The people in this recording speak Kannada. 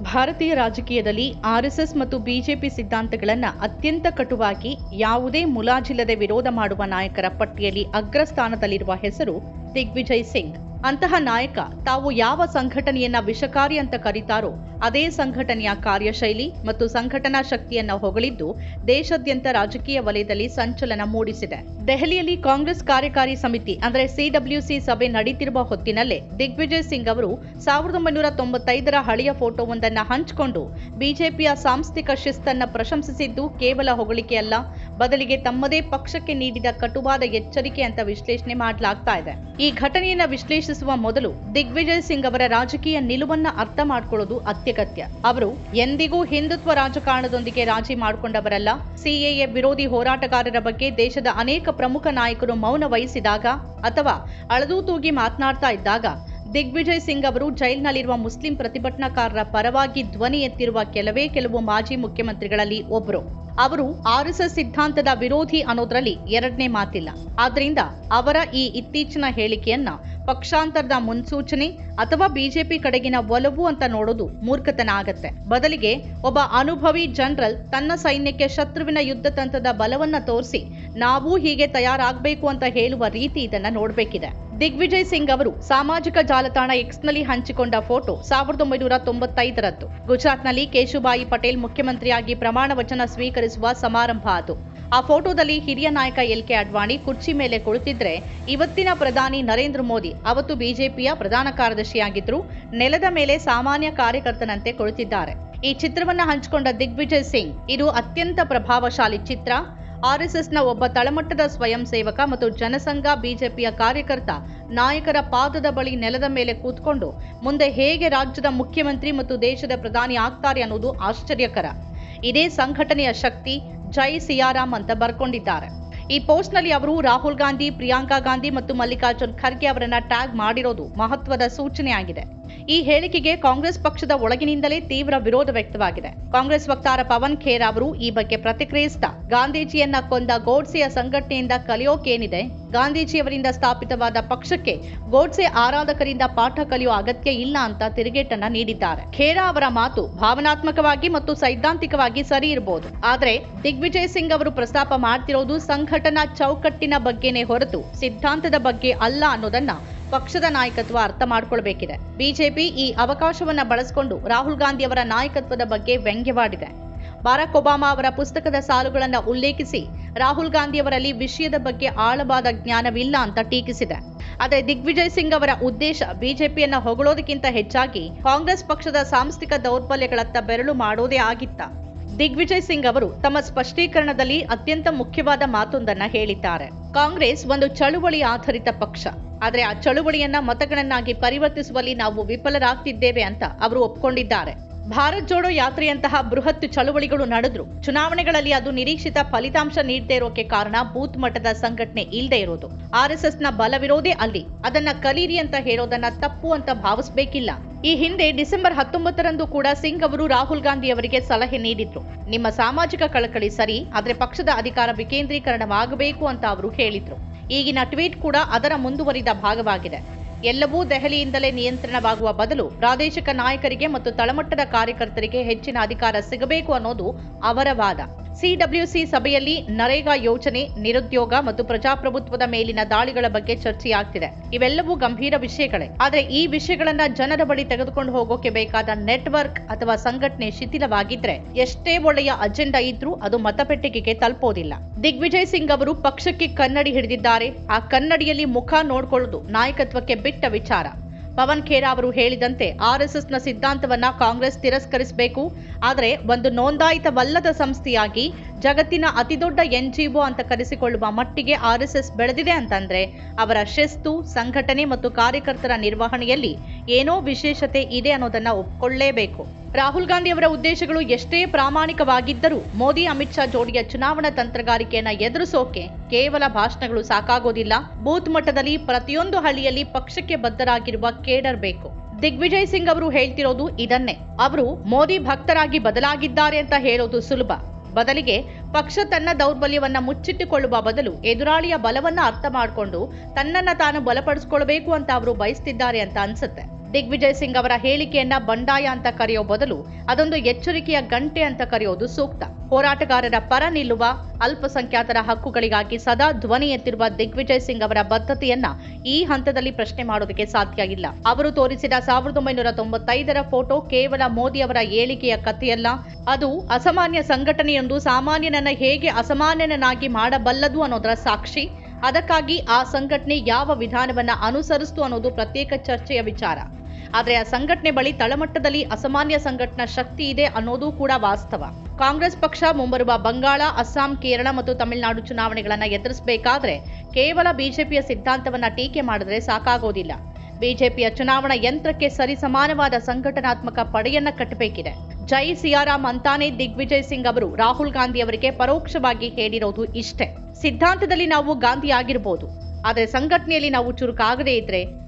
ಭಾರತೀಯ ರಾಜಕೀಯದಲ್ಲಿ ಆರ್ಎಸ್ಎಸ್ ಮತ್ತು ಬಿಜೆಪಿ ಸಿದ್ಧಾಂತಗಳನ್ನು ಅತ್ಯಂತ ಕಟುವಾಗಿ, ಯಾವುದೇ ಮುಲಾಜಿಲ್ಲದೆ ವಿರೋಧ ಮಾಡುವ ನಾಯಕರ ಪಟ್ಟಿಯಲ್ಲಿ ಅಗ್ರಸ್ಥಾನದಲ್ಲಿರುವ ಹೆಸರು ದಿಗ್ವಿಜಯ್ ಸಿಂಗ್. ಅಂತಹ ನಾಯಕ ತಾವು ಯಾವ ಸಂಘಟನೆಯನ್ನ ವಿಷಕಾರಿ ಅಂತ ಕರೀತಾರೋ ಅದೇ ಸಂಘಟನೆಯ ಕಾರ್ಯಶೈಲಿ ಮತ್ತು ಸಂಘಟನಾ ಶಕ್ತಿಯನ್ನ ಹೊಗಳಿದ್ದು ದೇಶಾದ್ಯಂತ ರಾಜಕೀಯ ವಲಯದಲ್ಲಿ ಸಂಚಲನ ಮೂಡಿಸಿದೆ. ದೆಹಲಿಯಲ್ಲಿ ಕಾಂಗ್ರೆಸ್ ಕಾರ್ಯಕಾರಿ ಸಮಿತಿ ಅಂದರೆ ಸಿಡಬ್ಲ್ಯೂಸಿ ಸಭೆ ನಡೀತಿರುವ ಹೊತ್ತಿನಲ್ಲೇ ದಿಗ್ವಿಜಯ್ ಸಿಂಗ್ ಅವರು ಸಾವಿರದ ಒಂಬೈನೂರ ತೊಂಬತ್ತೈದರ ಹಳೆಯ ಫೋಟೋವೊಂದನ್ನು ಹಂಚಿಕೊಂಡು ಬಿಜೆಪಿಯ ಸಾಂಸ್ಥಿಕ ಶಿಸ್ತನ್ನ ಪ್ರಶಂಸಿಸಿದ್ದು ಕೇವಲ ಹೊಗಳಿಕೆಯಲ್ಲ ಬದಲಿಗೆ ತಮ್ಮದೇ ಪಕ್ಷಕ್ಕೆ ನೀಡಿದ ಕಟುವಾದ ಎಚ್ಚರಿಕೆ ಅಂತ ವಿಶ್ಲೇಷಣೆ ಮಾಡಲಾಗ್ತಾ ಇದೆ. ಈ ಘಟನೆಯನ್ನ ವಿಶ್ಲೇಷಿಸುವ ಮೊದಲು ದಿಗ್ವಿಜಯ್ ಸಿಂಗ್ ಅವರ ರಾಜಕೀಯ ನಿಲುವನ್ನ ಅರ್ಥ ಮಾಡಿಕೊಳ್ಳೋದು ಅತ್ಯಗತ್ಯ. ಅವರು ಎಂದಿಗೂ ಹಿಂದುತ್ವ ರಾಜಕಾರಣದೊಂದಿಗೆ ರಾಜಿ ಮಾಡಿಕೊಂಡವರಲ್ಲ. ಸಿಎಎ ವಿರೋಧಿ ಹೋರಾಟಗಾರರ ಬಗ್ಗೆ ದೇಶದ ಅನೇಕ ಪ್ರಮುಖ ನಾಯಕರು ಮೌನ ವಹಿಸಿದಾಗ ಅಥವಾ ಅಳದು ತೂಗಿ ಮಾತನಾಡ್ತಾ ಇದ್ದಾಗ ದಿಗ್ವಿಜಯ್ ಸಿಂಗ್ ಅವರು ಜೈಲಿನಲ್ಲಿರುವ ಮುಸ್ಲಿಂ ಪ್ರತಿಭಟನಾಕಾರರ ಪರವಾಗಿ ಧ್ವನಿ ಎತ್ತಿರುವ ಕೆಲವೇ ಕೆಲವು ಮಾಜಿ ಮುಖ್ಯಮಂತ್ರಿಗಳಲ್ಲಿ ಒಬ್ಬರು ಅವರು ಆರ್ಎಸ್ಎಸ್ ಸಿದ್ಧಾಂತದ ವಿರೋಧಿ ಅನ್ನೋದ್ರಲ್ಲಿ ಎರಡನೇ ಮಾತಿಲ್ಲ. ಆದ್ರಿಂದ ಅವರ ಈ ಇತ್ತೀಚಿನ ಹೇಳಿಕೆಯನ್ನ ಪಕ್ಷಾಂತರದ ಮುನ್ಸೂಚನೆ ಅಥವಾ ಬಿಜೆಪಿ ಕಡೆಗಿನ ಒಲವು ಅಂತ ನೋಡೋದು ಮೂರ್ಖತನ ಆಗತ್ತೆ. ಬದಲಿಗೆ ಒಬ್ಬ ಅನುಭವಿ ಜನರಲ್ ತನ್ನ ಸೈನ್ಯಕ್ಕೆ ಶತ್ರುವಿನ ಯುದ್ಧ ತಂತ್ರದ ಬಲವನ್ನ ತೋರಿಸಿ, ನಾವು ಹೀಗೆ ತಯಾರಾಗಬೇಕು ಅಂತ ಹೇಳುವ ರೀತಿ ಇದನ್ನ ನೋಡಬೇಕಿದೆ. ದಿಗ್ವಿಜಯ್ ಸಿಂಗ್ ಅವರು ಸಾಮಾಜಿಕ ಜಾಲತಾಣ ಎಕ್ಸ್ನಲ್ಲಿ ಹಂಚಿಕೊಂಡ ಫೋಟೋ ಸಾವಿರದ ಒಂಬೈನೂರ ತೊಂಬತ್ತೈದರದ್ದು. ಗುಜರಾತ್ನಲ್ಲಿ ಕೇಶುಬಾಯಿ ಪಟೇಲ್ ಮುಖ್ಯಮಂತ್ರಿಯಾಗಿ ಪ್ರಮಾಣ ವಚನ ಸ್ವೀಕರಿಸುವ ಸಮಾರಂಭ ಅದು ಆ ಫೋಟೋದಲ್ಲಿ ಹಿರಿಯ ನಾಯಕ ಎಲ್ ಕೆ ಅಡ್ವಾಣಿ ಕುರ್ಚಿ ಮೇಲೆ ಕುಳಿತಿದ್ರೆ ಇವತ್ತಿನ ಪ್ರಧಾನಿ ನರೇಂದ್ರ ಮೋದಿ, ಅವತ್ತು ಬಿಜೆಪಿಯ ಪ್ರಧಾನ ಕಾರ್ಯದರ್ಶಿಯಾಗಿದ್ರು, ನೆಲದ ಮೇಲೆ ಸಾಮಾನ್ಯ ಕಾರ್ಯಕರ್ತನಂತೆ ಕುಳಿತಿದ್ದಾರೆ. ಈ ಚಿತ್ರವನ್ನ ಹಂಚಿಕೊಂಡ ದಿಗ್ವಿಜಯ್ ಸಿಂಗ್, ಇದು ಅತ್ಯಂತ ಪ್ರಭಾವಶಾಲಿ ಚಿತ್ರ ಆರ್ಎಸ್ಎಸ್ನ ಒಬ್ಬ ತಳಮಟ್ಟದ ಸ್ವಯಂ ಸೇವಕ ಮತ್ತು ಜನಸಂಘ ಬಿಜೆಪಿಯ ಕಾರ್ಯಕರ್ತ ನಾಯಕರ ಪಾದದ ಬಳಿ ನೆಲದ ಮೇಲೆ ಕೂತ್ಕೊಂಡು ಮುಂದೆ ಹೇಗೆ ರಾಜ್ಯದ ಮುಖ್ಯಮಂತ್ರಿ ಮತ್ತು ದೇಶದ ಪ್ರಧಾನಿ ಆಗ್ತಾರೆ ಅನ್ನೋದು ಆಶ್ಚರ್ಯಕರ. ಇದೇ ಸಂಘಟನೆಯ ಶಕ್ತಿ ಜೈ ಸಿಯಾರಾಮ್ ಅಂತ ಬರ್ಕೊಂಡಿದ್ದಾರೆ. ಈ ಪೋಸ್ಟ್ನಲ್ಲಿ ಅವರು ರಾಹುಲ್ ಗಾಂಧಿ, ಪ್ರಿಯಾಂಕಾ ಗಾಂಧಿ ಮತ್ತು ಮಲ್ಲಿಕಾರ್ಜುನ್ ಖರ್ಗೆ ಅವರನ್ನ ಟ್ಯಾಗ್ ಮಾಡಿರೋದು ಮಹತ್ವದ ಸೂಚನೆಯಾಗಿದೆ. ಈ ಹೇಳಿಕೆಗೆ ಕಾಂಗ್ರೆಸ್ ಪಕ್ಷದ ಒಳಗಿನಿಂದಲೇ ತೀವ್ರ ವಿರೋಧ ವ್ಯಕ್ತವಾಗಿದೆ. ಕಾಂಗ್ರೆಸ್ ವಕ್ತಾರ ಪವನ್ ಖೇರ್ ಅವರು ಈ ಬಗ್ಗೆ ಪ್ರತಿಕ್ರಿಯಿಸಿದ ಗಾಂಧೀಜಿಯನ್ನ ಕೊಂದ ಗೋಡ್ಸೆಯ ಸಂಘಟನೆಯಿಂದ ಕಲಿಯೋಕೇನಿದೆ? ಗಾಂಧೀಜಿಯವರಿಂದ ಸ್ಥಾಪಿತವಾದ ಪಕ್ಷಕ್ಕೆ ಗೋಡ್ಸೆ ಆರಾಧಕರಿಂದ ಪಾಠ ಕಲಿಯುವ ಅಗತ್ಯ ಇಲ್ಲ ಅಂತ ತಿರುಗೇಟನ್ನ ನೀಡಿದ್ದಾರೆ. ಖೇರಾ ಅವರ ಮಾತು ಭಾವನಾತ್ಮಕವಾಗಿ ಮತ್ತು ಸೈದ್ಧಾಂತಿಕವಾಗಿ ಸರಿ ಇರಬಹುದು ಆದರೆ ದಿಗ್ವಿಜಯ್ ಸಿಂಗ್ ಅವರು ಪ್ರಸ್ತಾಪ ಮಾಡ್ತಿರೋದು ಸಂಘಟನಾ ಚೌಕಟ್ಟಿನ ಬಗ್ಗೆನೇ ಹೊರತು, ಸಿದ್ಧಾಂತದ ಬಗ್ಗೆ ಅಲ್ಲ ಅನ್ನೋದನ್ನ ಪಕ್ಷದ ನಾಯಕತ್ವ ಅರ್ಥ ಮಾಡ್ಕೊಳ್ಬೇಕಿದೆ. ಬಿಜೆಪಿ ಈ ಅವಕಾಶವನ್ನ ಬಳಸಿಕೊಂಡು ರಾಹುಲ್ ಗಾಂಧಿ ಅವರ ನಾಯಕತ್ವದ ಬಗ್ಗೆ ವ್ಯಂಗ್ಯವಾಡಿದೆ. ಬಾರಾಕ್ ಒಬಾಮಾ ಅವರ ಪುಸ್ತಕದ ಸಾಲುಗಳನ್ನು ಉಲ್ಲೇಖಿಸಿ ರಾಹುಲ್ ಗಾಂಧಿ ಅವರಲ್ಲಿ ವಿಷಯದ ಬಗ್ಗೆ ಆಳವಾದ ಜ್ಞಾನವಿಲ್ಲ ಅಂತ ಟೀಕಿಸಿದೆ. ಆದರೆ ದಿಗ್ವಿಜಯ್ ಸಿಂಗ್ ಅವರ ಉದ್ದೇಶ ಬಿಜೆಪಿಯನ್ನ ಹೊಗಳೋದಕ್ಕಿಂತ ಹೆಚ್ಚಾಗಿ ಕಾಂಗ್ರೆಸ್ ಪಕ್ಷದ ಸಾಂಸ್ಥಿಕ ದೌರ್ಬಲ್ಯಗಳತ್ತ ಬೆರಳು ಮಾಡೋದೇ ಆಗಿತ್ತ. ದಿಗ್ವಿಜಯ್ ಸಿಂಗ್ ಅವರು ತಮ್ಮ ಸ್ಪಷ್ಟೀಕರಣದಲ್ಲಿ ಅತ್ಯಂತ ಮುಖ್ಯವಾದ ಮಾತೊಂದನ್ನ ಹೇಳಿದ್ದಾರೆ. ಕಾಂಗ್ರೆಸ್ ಒಂದು ಚಳುವಳಿ ಆಧಾರಿತ ಪಕ್ಷ. ಆದರೆ ಆ ಚಳುವಳಿಯನ್ನ ಮತಗಳನ್ನಾಗಿ ಪರಿವರ್ತಿಸುವಲ್ಲಿ ನಾವು ವಿಫಲರಾಗ್ತಿದ್ದೇವೆ ಅಂತ ಅವರು ಒಪ್ಕೊಂಡಿದ್ದಾರೆ. ಭಾರತ್ ಜೋಡೋ ಯಾತ್ರೆಯಂತಹ ಬೃಹತ್ ಚಳುವಳಿಗಳು ನಡೆದ್ರು, ಚುನಾವಣೆಗಳಲ್ಲಿ ಅದು ನಿರೀಕ್ಷಿತ ಫಲಿತಾಂಶ ನೀಡದೇ ಇರೋಕೆ ಕಾರಣ ಬೂತ್ ಮಟ್ಟದ ಸಂಘಟನೆ ಇಲ್ಲದೆ ಇರೋದು. ಆರ್ಎಸ್ಎಸ್ನ ಬಲವಿರೋದೇ ಅಲ್ಲಿ. ಅದನ್ನ ಕಲೀರಿ ಅಂತ ಹೇಳೋದನ್ನ ತಪ್ಪು ಅಂತ ಭಾವಿಸಬೇಕಿಲ್ಲ. ಈ ಹಿಂದೆ ಡಿಸೆಂಬರ್ ಹತ್ತೊಂಬತ್ತರಂದು ಕೂಡ ಸಿಂಗ್ ಅವರು ರಾಹುಲ್ ಗಾಂಧಿ ಅವರಿಗೆ ಸಲಹೆ ನೀಡಿದ್ರು. ನಿಮ್ಮ ಸಾಮಾಜಿಕ ಕಳಕಳಿ ಸರಿ, ಆದರೆ ಪಕ್ಷದ ಅಧಿಕಾರ ವಿಕೇಂದ್ರೀಕರಣವಾಗಬೇಕು ಅಂತ ಅವರು ಹೇಳಿದ್ರು. ಈಗಿನ ಟ್ವೀಟ್ ಕೂಡ ಅದರ ಮುಂದುವರಿದ ಭಾಗವಾಗಿದೆ. ಎಲ್ಲವೂ ದೆಹಲಿಯಿಂದಲೇ ನಿಯಂತ್ರಣವಾಗುವ ಬದಲು ಪ್ರಾದೇಶಿಕ ನಾಯಕರಿಗೆ ಮತ್ತು ತಳಮಟ್ಟದ ಕಾರ್ಯಕರ್ತರಿಗೆ ಹೆಚ್ಚಿನ ಅಧಿಕಾರ ಸಿಗಬೇಕು ಅನ್ನೋದು ಅವರ ವಾದ. ಸಿಡಬ್ಲ್ಯೂಸಿ ಸಭೆಯಲ್ಲಿ ನರೇಗಾ ಯೋಜನೆ, ನಿರುದ್ಯೋಗ ಮತ್ತು ಪ್ರಜಾಪ್ರಭುತ್ವದ ಮೇಲಿನ ದಾಳಿಗಳ ಬಗ್ಗೆ ಚರ್ಚೆಯಾಗ್ತಿದೆ. ಇವೆಲ್ಲವೂ ಗಂಭೀರ ವಿಷಯಗಳೇ. ಆದರೆ ಈ ವಿಷಯಗಳನ್ನ ಜನರ ಬಳಿ ತೆಗೆದುಕೊಂಡು ಹೋಗೋಕೆ ಬೇಕಾದ ನೆಟ್ವರ್ಕ್ ಅಥವಾ ಸಂಘಟನೆ ಶಿಥಿಲವಾಗಿದ್ರೆ ಎಷ್ಟೇ ಒಳ್ಳೆಯ ಅಜೆಂಡಾ ಇದ್ರೂ ಅದು ಮತಪೆಟ್ಟಿಗೆಗೆ ತಲುಪೋದಿಲ್ಲ. ದಿಗ್ವಿಜಯ್ ಸಿಂಗ್ ಅವರು ಪಕ್ಷಕ್ಕೆ ಕನ್ನಡಿ ಹಿಡಿದಿದ್ದಾರೆ. ಆ ಕನ್ನಡಿಯಲ್ಲಿ ಮುಖ ನೋಡ್ಕೊಳ್ಳೋದು ನಾಯಕತ್ವಕ್ಕೆ ಬಿಟ್ಟ ವಿಚಾರ. ಪವನ್ ಖೇರಾ ಅವರು ಹೇಳಿದಂತೆ ಆರ್ಎಸ್ಎಸ್ನ ಸಿದ್ಧಾಂತವನ್ನ ಕಾಂಗ್ರೆಸ್ ತಿರಸ್ಕರಿಸಬೇಕು. ಆದರೆ ಒಂದು ನೋಂದಾಯಿತವಲ್ಲದ ಸಂಸ್ಥೆಯಾಗಿ ಜಗತ್ತಿನ ಅತಿದೊಡ್ಡ ಎನ್ ಜಿ ಒ ಅಂತ ಕರೆಸಿಕೊಳ್ಳುವ ಮಟ್ಟಿಗೆ ಆರ್ಎಸ್ಎಸ್ ಬೆಳೆದಿದೆ ಅಂತಂದ್ರೆ ಅವರ ಶಿಸ್ತು, ಸಂಘಟನೆ ಮತ್ತು ಕಾರ್ಯಕರ್ತರ ನಿರ್ವಹಣೆಯಲ್ಲಿ ಏನೋ ವಿಶೇಷತೆ ಇದೆ ಅನ್ನೋದನ್ನ ಒಪ್ಕೊಳ್ಳೇಬೇಕು. ರಾಹುಲ್ ಗಾಂಧಿ ಅವರ ಉದ್ದೇಶಗಳು ಎಷ್ಟೇ ಪ್ರಾಮಾಣಿಕವಾಗಿದ್ದರೂ ಮೋದಿ, ಅಮಿತ್ ಶಾ ಜೋಡಿಯ ಚುನಾವಣಾ ತಂತ್ರಗಾರಿಕೆಯನ್ನ ಎದುರಿಸೋಕೆ ಕೇವಲ ಭಾಷಣಗಳು ಸಾಕಾಗೋದಿಲ್ಲ. ಬೂತ್ ಮಟ್ಟದಲ್ಲಿ ಪ್ರತಿಯೊಂದು ಹಳ್ಳಿಯಲ್ಲಿ ಪಕ್ಷಕ್ಕೆ ಬದ್ಧರಾಗಿರುವ ಕೇಡರ್ ಬೇಕು. ದಿಗ್ವಿಜಯ್ ಸಿಂಗ್ ಅವರು ಹೇಳ್ತಿರೋದು ಇದನ್ನೇ. ಅವರು ಮೋದಿ ಭಕ್ತರಾಗಿ ಬದಲಾಗಿದ್ದಾರೆ ಅಂತ ಹೇಳೋದು ಸುಲಭ. ಬದಲಿಗೆ ಪಕ್ಷ ತನ್ನ ದೌರ್ಬಲ್ಯವನ್ನ ಮುಚ್ಚಿಟ್ಟುಕೊಳ್ಳುವ ಬದಲು ಎದುರಾಳಿಯ ಬಲವನ್ನ ಅರ್ಥ ಮಾಡಿಕೊಂಡು ತನ್ನನ್ನ ತಾನು ಬಲಪಡಿಸಿಕೊಳ್ಬೇಕು ಅಂತ ಅವರು ಬಯಸ್ತಿದ್ದಾರೆ ಅಂತ ಅನ್ಸುತ್ತೆ. ದಿಗ್ವಿಜಯ್ ಸಿಂಗ್ ಅವರ ಹೇಳಿಕೆಯನ್ನ ಬಂಡಾಯ ಅಂತ ಕರೆಯೋ ಬದಲು ಅದೊಂದು ಎಚ್ಚರಿಕೆಯ ಗಂಟೆ ಅಂತ ಕರೆಯೋದು ಸೂಕ್ತ. ಹೋರಾಟಗಾರರ ಪರ ನಿಲ್ಲುವ ಅಲ್ಪಸಂಖ್ಯಾತರ ಹಕ್ಕುಗಳಿಗಾಗಿ ಸದಾ ಧ್ವನಿ ಎತ್ತಿರುವ ದಿಗ್ವಿಜಯ್ ಸಿಂಗ್ ಅವರ ಬದ್ಧತೆಯನ್ನ ಈ ಹಂತದಲ್ಲಿ ಪ್ರಶ್ನೆ ಮಾಡೋದಕ್ಕೆ ಸಾಧ್ಯ ಇಲ್ಲ. ಅವರು ತೋರಿಸಿದ ಸಾವಿರದ ಒಂಬೈನೂರ ತೊಂಬತ್ತೈದರ ಫೋಟೋ ಕೇವಲ ಮೋದಿ ಅವರ ಏಳಿಗೆಯ ಕಥೆಯಲ್ಲ. ಅದು ಅಸಾಮಾನ್ಯ ಸಂಘಟನೆಯೊಂದು ಸಾಮಾನ್ಯನನ್ನ ಹೇಗೆ ಅಸಾಮಾನ್ಯನನ್ನಾಗಿ ಮಾಡಬಲ್ಲದು ಅನ್ನೋದರ ಸಾಕ್ಷಿ. ಅದಕ್ಕಾಗಿ ಆ ಸಂಘಟನೆ ಯಾವ ವಿಧಾನವನ್ನ ಅನುಸರಿಸ್ತು ಅನ್ನೋದು ಪ್ರತ್ಯೇಕ ಚರ್ಚೆಯ ವಿಚಾರ. ಆದರೆ ಆ ಸಂಘಟನೆ ಬಳಿ ತಳಮಟ್ಟದಲ್ಲಿ ಅಸಾಮಾನ್ಯ ಸಂಘಟನಾ ಶಕ್ತಿ ಇದೆ ಅನ್ನೋದು ಕೂಡ ವಾಸ್ತವ. ಕಾಂಗ್ರೆಸ್ ಪಕ್ಷ ಮುಂಬರುವ ಬಂಗಾಳ, ಅಸ್ಸಾಂ, ಕೇರಳ ಮತ್ತು ತಮಿಳುನಾಡು ಚುನಾವಣೆಗಳನ್ನ ಎದುರಿಸಬೇಕಾದ್ರೆ ಕೇವಲ ಬಿಜೆಪಿಯ ಸಿದ್ಧಾಂತವನ್ನ ಟೀಕೆ ಮಾಡಿದ್ರೆ ಸಾಕಾಗೋದಿಲ್ಲ. ಬಿಜೆಪಿಯ ಚುನಾವಣಾ ಯಂತ್ರಕ್ಕೆ ಸರಿಸಮಾನವಾದ ಸಂಘಟನಾತ್ಮಕ ಪಡೆಯನ್ನ ಕಟ್ಟಬೇಕಿದೆ. ಜೈ ಸಿಯಾರಾಮ್ ಅಂತಾನೆ ದಿಗ್ವಿಜಯ್ ಸಿಂಗ್ ಅವರು ರಾಹುಲ್ ಗಾಂಧಿ ಅವರಿಗೆ ಪರೋಕ್ಷವಾಗಿ ಹೇಳಿರೋದು ಇಷ್ಟೇ. ಸಿದ್ಧಾಂತದಲ್ಲಿ ನಾವು ಗಾಂಧಿ ಆಗಿರ್ಬೋದು. ಆದರೆ ಸಂಘಟನೆಯಲ್ಲಿ ನಾವು ಚುರುಕಾಗದೇ ಇದ್ರೆ